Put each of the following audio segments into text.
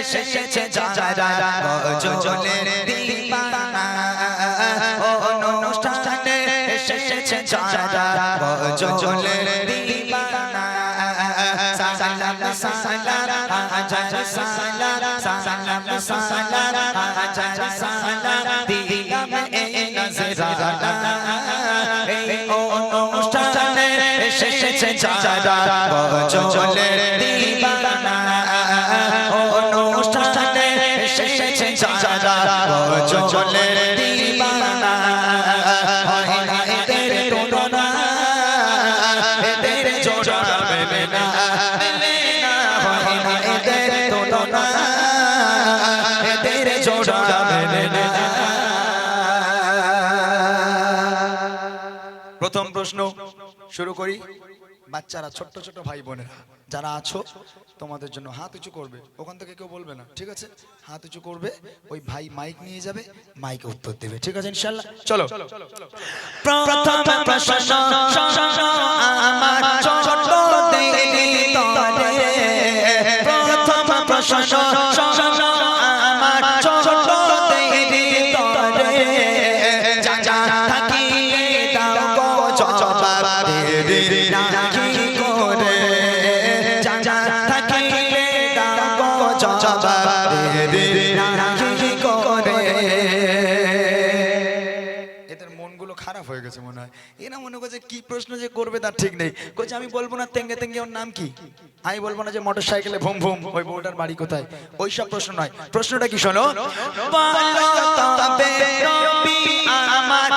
এসেছে যারা দিবানা ও অনুষ্ঠানে এসেছে যারা দিবানা সালাম সালাম সালাম সালাম হাজার সালাম দিলাম এই নজরানা এই অনুষ্ঠানে এসেছে যারা গজলের দিবানা অনুষ্ঠানে এসেছে যারা গজলের প্রশ্ন শুরু করি। বাচ্চারা, ছোট্ট ছোট ভাই বোনেরা, যারা আছো, তোমাদের জন্য হাত উঁচু করবে। ওখান থেকে কেউ বলবে না, ঠিক আছে? হাত উঁচু করবে, ওই ভাই মাইক নিয়ে যাবে, মাইকে উত্তর দেবে, ঠিক আছে ইনশাল্লাহ চলো। প্রথম প্রশ্ন, আমার ছোট এদের মনগুলো খারাপ হয়ে গেছে মনে হয়। এরা মনে করছে কি প্রশ্ন যে করবে তার ঠিক নেই। বলছে আমি বলব না তেঙ্গে তেঙ্গে ওর নাম কি? আমি বলব না যে মোটর সাইকেলে ভুম ভুম ওই বউটার বাড়ি কোথায়? ওই সব প্রশ্ন নয়। প্রশ্নটা কি শোনো? আমার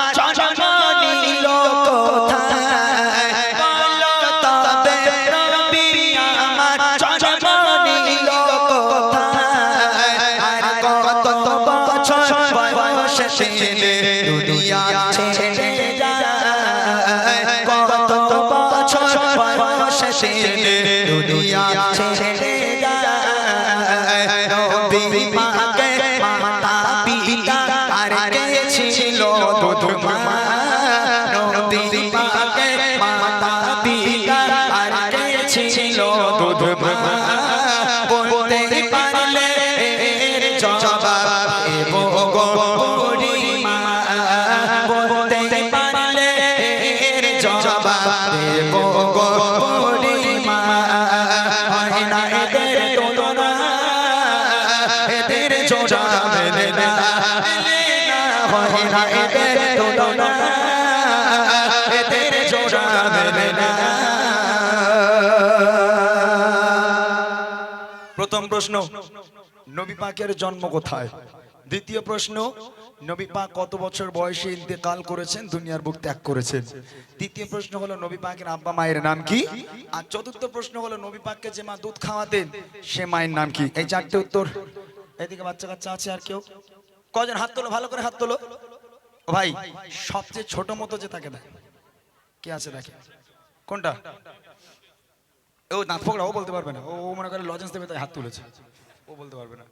প্রথম প্রশ্ন, নবী পাকের জন্ম কোথায়? দ্বিতীয় প্রশ্ন, নবী পাক কত বছর বয়সে ইন্তেকাল করেছেন? দুনিয়ার বুক ত্যাগ করেছেন। তৃতীয় প্রশ্ন হলো, নবী পাকের আব্বা মায়ের নাম কি? আর চতুর্থ প্রশ্ন হলো, নবী পাককে যে মা দুধ খাওয়াতেন, সে মায়ের নাম কি? এই চারটে উত্তর। এদিকে বাচ্চা কাচ্চা আছে আর কেউ? কজন হাত তোলো ভালো করে হাত তোলো। ও ভাই সবচেয়ে ছোট মতো যে তাকে দেয় কে আছে দেখে? কোনটা? ও দাঁত ফোকরা ও বলতে পারবে না। ও মনে করে লজেন্স দেবে তাই হাত তুলেছে। ও বলতে পারবে না।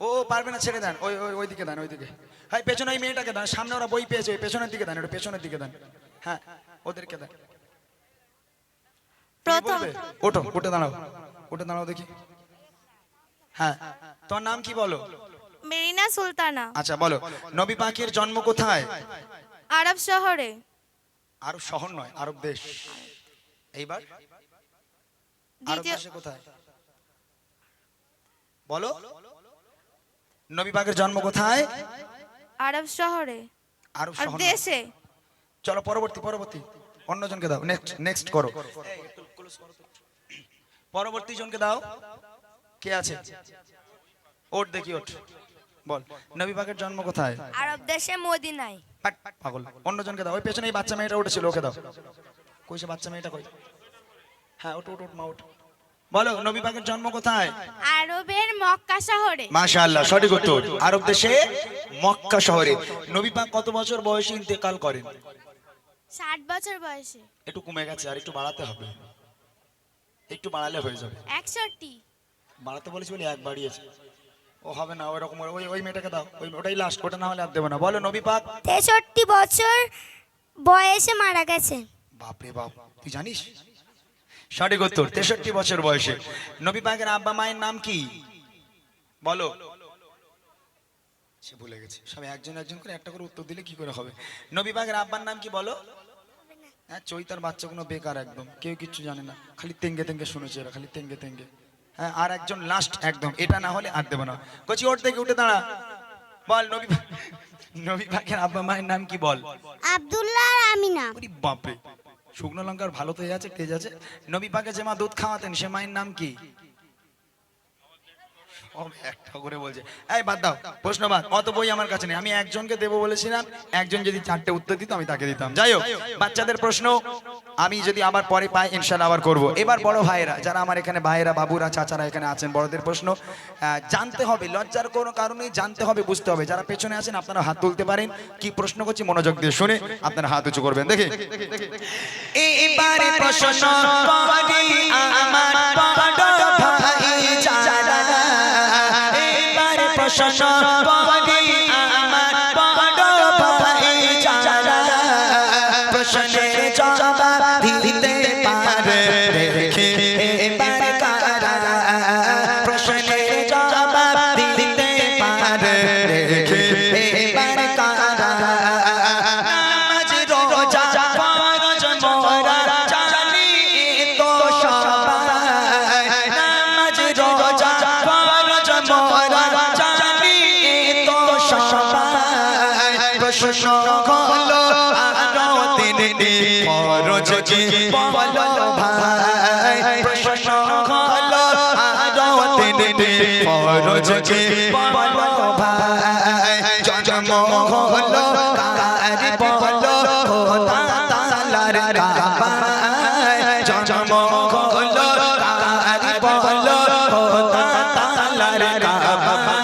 ও পারবে না ছেড়ে দেন। ওই ওই ওই দিকে দেন ওই দিকে হ্যাঁ পেছনে ওই মেয়েটাকে দেন। সামনে ওরা বই পেয়েছে ওই পেছনের দিকে দেন ওটা পেছনের দিকে দেন। হ্যাঁ ওদেরকে দেন? ওঠো উঠে দাঁড়াও। উঠে দাঁড়াও দেখি। হ্যাঁ। তোমার নাম কি বলো? মেরিনা সুলতানা। আচ্ছা বলো। নবী পাখির জন্ম কোথায়? আরব শহরে। আরব শহর নয় আরব দেশ। এইবার? আরব দেশে কোথায়? বলো। নবী পাকের জন্ম কোথায়? আরব শহরে। আরব আর শহর দেশে। চলো পরবর্তী পরবর্তী। অন্যজনকে দাও। নেক্সট নেক্সট করো। পরবর্তী জনকে দাও। কে আছে? ওট দেখি ওট বল। নবী পাকের জন্ম কোথায়? আরব দেশে মদিনায়। পাগল। অন্যজনকে দাও। ওই পেছনে এই বাচ্চা মেয়েটা উঠেছিল ওকে দাও। কই সে বাচ্চা মেয়েটা কই? হ্যাঁ ওট ওট ওট মা ওট বলো নবী পাকের জন্ম কোথায়? আরবের মক্কা শহরে। মাশাআল্লাহ সঠিক উত্তর। আরব দেশে মক্কা শহরে। নবী পাক কত বছর বয়সে ইন্তেকাল করেন? ষাট বছর বয়সে। একটু কমে গেছে আর একটু বাড়াতে হবে। একটু বাড়ালে হয়ে যাবে। একষট্টি। বাড়াতে বলেছি বলে এক বাড়িয়েছে। ও হবে না ওরকম ওই ওই মেয়েটাকে দাও ওই ওটাই লাস্ট ওটা না হলে আর দেবো না। বলো নবী পাক। তেষট্টি বছর বয়সে মারা গেছে। বাপরে বাপ তুই জানিস? সঠিক উত্তর তেষট্টি বছর বয়সে। নবী পাকের আব্বা মায়ের নাম কি? বলো। সে ভুলে গেছে। সবাই একজন একজন করে একটা করে উত্তর দিলে কি করে হবে? নবী পাকের আব্বার নাম কি বলো? হ্যাঁ চৈতার বাচ্চাগুলো বেকার একদম কেউ কিচ্ছু জানে না। খালি তেঙ্গে তেঙ্গে শুনেছে এরা খালি তেঙ্গে তেঙ্গে। আর একজন লাস্ট একদম। এটা না হলে আর দেবো না। কচি ওর থেকে উঠে দাঁড়া। বল নবী নবী পাকের আব্বা মায়ের নাম কি বল? আব্দুল্লাহ আমিনা। ওরে বাপরে। শুকনো লঙ্কার ভালো তো আছে তেজ আছে। নবী পাকে যে মা দুধ খাওয়াতেন সে মায়ের নাম কি? আমার এখানে বাবুরা, চাচারা এখানে আছেন, বড়দের প্রশ্ন জানতে হবে, লজ্জার কোনো কারণেই জানতে হবে, বুঝতে হবে। যারা পেছনে আছেন, আপনারা হাত তুলতে পারেন, কি প্রশ্ন করছি, মনোযোগ দিয়ে শুনে আপনারা হাত উঁচু করবেন। দেখে। আমার এবারে প্রশ্ন আমার বড় ভাই যারা প্রশ্নের জবাব দিতে আরও দিনে ফরজ কি বলো ভাই প্রশ্ন হলো আরও কি বলো ভাই জন্ম হলো কার বলো তালার কাবায় জন্ম হলো কার বলো তালার কাবায়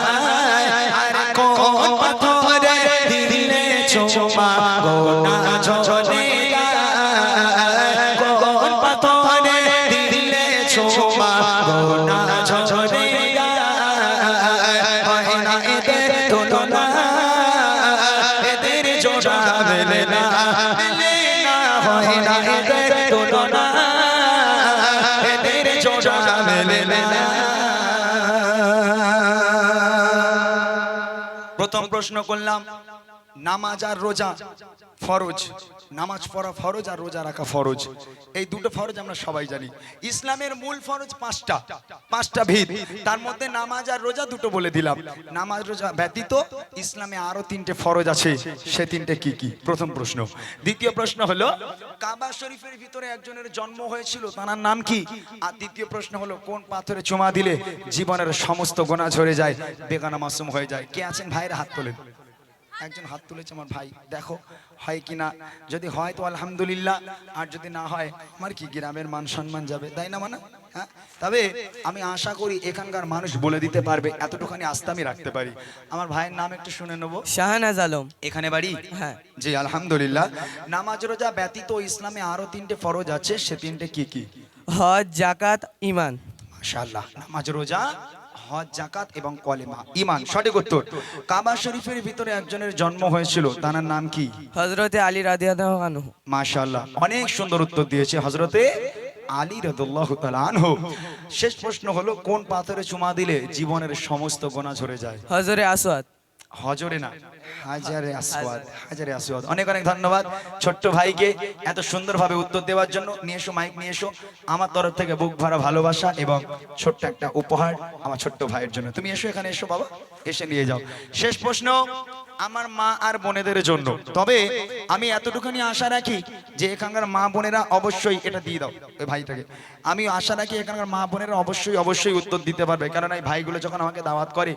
প্রথম প্রশ্ন করলাম নামাজ আর রোজা। ফরজ, নামাজ পড়া ফরজ আর রোজা রাখা ফরজ। এই দুটো ফরজ আমরা সবাই জানি। ইসলামের মূল ফরজ পাঁচটা পাঁচটা ভিত। তার মধ্যে নামাজ আর রোজা দুটো বলে দিলাম। নামাজ, রোজা ব্যতীত ইসলামে আরও তিনটে ফরজ আছে। সে তিনটে কি কি? প্রথম প্রশ্ন। দ্বিতীয় প্রশ্ন হলো, কাবা শরীফের ভিতরে একজনের জন্ম হয়েছিল, তার নাম কি? আর দ্বিতীয় প্রশ্ন হলো, কোন পাথরে চুমা দিলে জীবনের সমস্ত গোনা ঝরে যায়, বেগানা মাসুম হয়ে যায়? কে আছেন ভাইয়ের হাত তোলেন? একজন হাত তুলেছে আমার ভাই দেখো হয় কি না? যদি হয় তো আলহামদুলিল্লাহ আর যদি না হয় আমার কি গ্রামের মান সম্মান যাবে? তাই না মানে? হ্যাঁ? তবে আমি আশা করি এখানকার মানুষ বলে দিতে পারবে এতটুখানি আস্থা আমি রাখতে পারি। আমার ভাইয়ের নাম একটু শুনে নেব। শাহনাজ আলম। এখানে বাড়ি? হ্যাঁ। জি আলহামদুলিল্লাহ। নামাজ রোজা ব্যতীত ইসলামে আরও তিনটে ফরজ আছে সে তিনটে কি কি? হজ জাকাত ইমান মাশাআল্লাহ। নামাজ রোজা হজ জাকাত এবং কলেমা। ইমান সঠিক উত্তর। কাবা শরীফের ভিতরে একজনের জন্ম হয়েছিল তার নাম কি? হজরতে আলী রাদিয়াল্লাহু আনহু। মাশাআল্লাহ অনেক সুন্দর উত্তর দিয়েছে হজরতে আলী রাদিয়াল্লাহু তাআলা আনহু। শেষ প্রশ্ন হলো কোন পাথরে চুমা দিলে জীবনের সমস্ত গোনা ঝরে যায়? হজরে আসওয়াদ। হজরে না হাজারে আসওয়াদ হাজারে। আসওয়াদ অনেক অনেক ধন্যবাদ ছোট্ট ভাইকে এত সুন্দরভাবে উত্তর দেওয়ার জন্য। নিয়ে এসো মাইক নিয়ে এসো। আমার তরফ থেকে বুক ভরা ভালোবাসা এবং ছোট্ট একটা উপহার আমার ছোট্ট ভাইয়ের জন্য। তুমি এসো এখানে এসো বাবা। এসে নিয়ে যাও। শেষ প্রশ্ন। আমার মা আর বোনেদের জন্য। তবে আমি এতটুকুনি আশা রাখি যে এখানকার মা বোনেরা অবশ্যই এটা দিয়ে দাও ওই ভাইটাকে। আমি আশা রাখি এখানকার মা বোনেরা অবশ্যই অবশ্যই উত্তর দিতে পারবে। কারণ এই ভাইগুলো যখন আমাকে দাওয়াত করে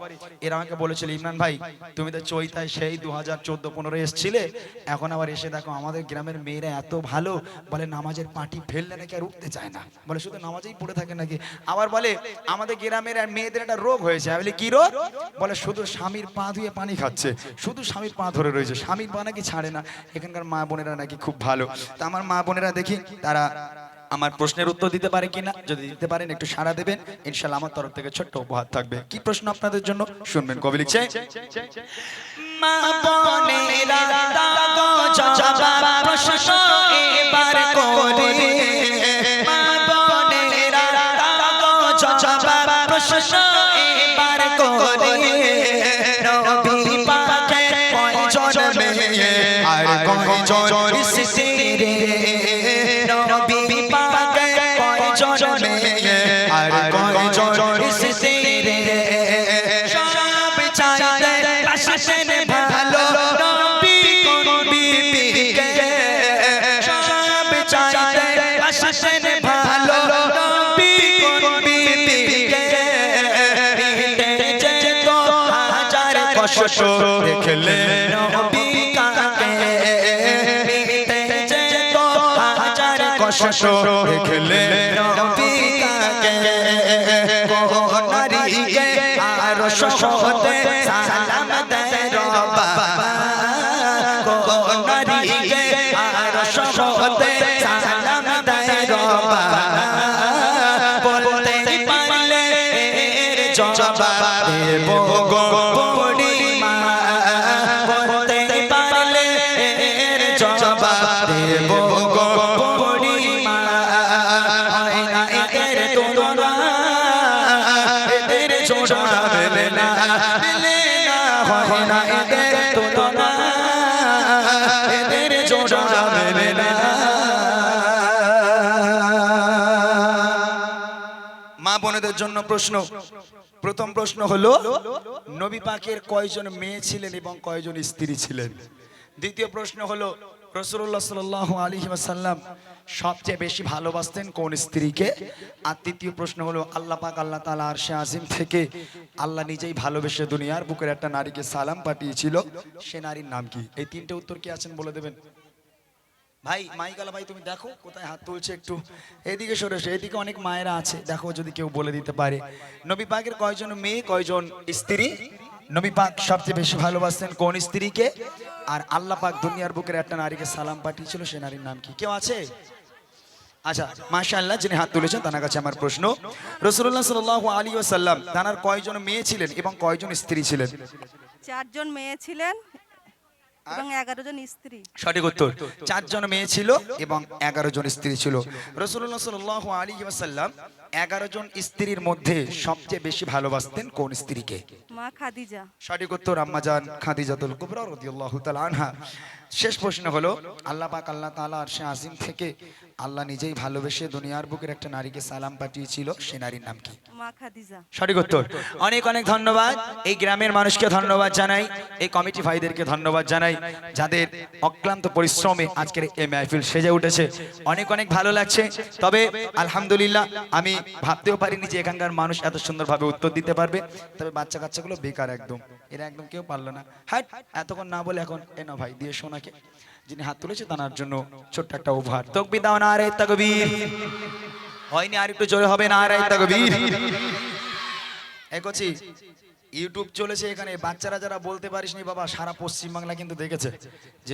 এরা আমাকে বলেছিল ইমরান ভাই তুমি তো চৈতায় সেই দু হাজার চোদ্দ পনেরো এসছিলে। এখন আবার এসে দেখো আমাদের গ্রামের মেয়েরা এত ভালো। বলে নামাজের পাটি ফেললে নাকি আর উঠতে চায় না। বলে শুধু নামাজেই পড়ে থাকে নাকি? আবার বলে আমাদের গ্রামের মেয়েদের একটা রোগ হয়েছে। আমি বলি কি রোগ? বলে শুধু স্বামীর পা ধুয়ে পানি খাচ্ছে। শুধু স্বামীর পা ধরে রয়েছে, স্বামীর পা নাকি ছাড়ে না। এখানকার মা বোনেরা নাকি খুব ভালো। তা আমার মা বোনেরা দেখি, তারা আমার প্রশ্নের উত্তর দিতে পারে কিনা, যদি দিতে পারেন, একটু সাড়া দেবেন। ইনশাল্লাহ আমার তরফ থেকে ছোট্ট উপহার থাকবে। কি প্রশ্ন আপনাদের জন্য? শুনবেন, কবি লিখছে, মা বোনেরা প্রশ্ন এবার করে। হাজার দেখলে কষ্ট দেখলে আর সহতে সালাম দেয় রবা। মা বোনেদের জন্য প্রশ্ন। প্রথম প্রশ্ন হলো, নবী পাকের কয়জন মেয়ে ছিলেন এবং কয়জন স্ত্রী ছিলেন? দ্বিতীয় প্রশ্ন হলো রসুল্লাহ সাল আলী সাল্লাম সবচেয়ে বেশি ভালোবাসতেন কোন স্ত্রীকে? আর তৃতীয় প্রশ্ন হলো, আল্লাহ পাক, আল্লাহ তালা আর সে আজিম থেকে আল্লাহ নিজেই ভালোবেসে দুনিয়ার বুকের একটা নারীকে সালাম পাঠিয়েছিল। সে নারীর নাম কি? এই তিনটে উত্তর কি আছেন বলে দেবেন? ভাই মাইকালা ভাই, তুমি দেখো কোথায় হাত তুলছে একটু। এদিকে সরে এসো, এদিকে অনেক মায়েরা আছে। দেখো যদি কেউ বলে দিতে পারে। নবী পাকের কয়জন মেয়ে, কয়জন স্ত্রী? নবী পাক সবচেয়ে বেশি ভালোবাসতেন কোন স্ত্রীকে? আর আল্লাহ পাক দুনিয়ার বুকের একটা নারীকে সালাম পাঠিয়েছিল সে নারীর নাম কি? কেউ আছে? আচ্ছা মাশাআল্লাহ যিনি হাত তুলেছেন তার কাছে আমার প্রশ্ন। রসুল্লাহ সাল আলী ওসাল্লাম তার কয়জন মেয়ে ছিলেন এবং কয়জন স্ত্রী ছিলেন? চারজন মেয়ে ছিলেন এবং এগারো জন স্ত্রী। সঠিক উত্তর। চারজন মেয়ে ছিল এবং এগারো জন স্ত্রী ছিল। রসুল্লাহ সাল আলী ওয়াসাল্লাম এগারো জন স্ত্রীর মধ্যে সবচেয়ে বেশি ভালোবাসতেন কোন স্ত্রীকে? মা খাদিজা। সঠিক উত্তর আম্মাজান খাদিজাতুল কুবরা রাদিয়াল্লাহু তাআলা আনহা। শেষ প্রশ্ন হলো আল্লাহ পাক আল্লাহ তাআলা আরশে আজিম থেকে আল্লাহ নিজেই ভালোবেসে দুনিয়ার বুকের একটা নারীকে সালাম পাঠিয়েছিল সে নারীর নাম কি? মা খাদিজা। সঠিক উত্তর। অনেক অনেক ধন্যবাদ। এই গ্রামের মানুষকে ধন্যবাদ জানাই এই কমিটি ভাইদেরকে ধন্যবাদ জানাই যাদের অক্লান্ত পরিশ্রমে আজকের এই মাহফিল সেজে উঠেছে। অনেক অনেক ভালো লাগছে। তবে আলহামদুলিল্লাহ আমি ভাবতেও পারিনি যে এখানকার মানুষ এত সুন্দরভাবে উত্তর দিতে পারবে। তবে বাচ্চা কাচ্চাগুলো বেকার একদম। এরা একদম কেউ পারল না। হাট, এতক্ষণ না বলে এখন এ না ভাই, দিয়ে শোনাকে যিনি হাত তুলেছে তার জন্য ছোট্ট একটা উপহার। তকবি দাও না রে তকবীর। হয়নি আর একটু জোরে হবে না রে তকবীর। এগোছি ইউটিউব চলেছে এখানে। বাচ্চারা যারা বলতে পারিসনি বাবা, সারা পশ্চিমবাংলা কিন্তু দেখেছে। যে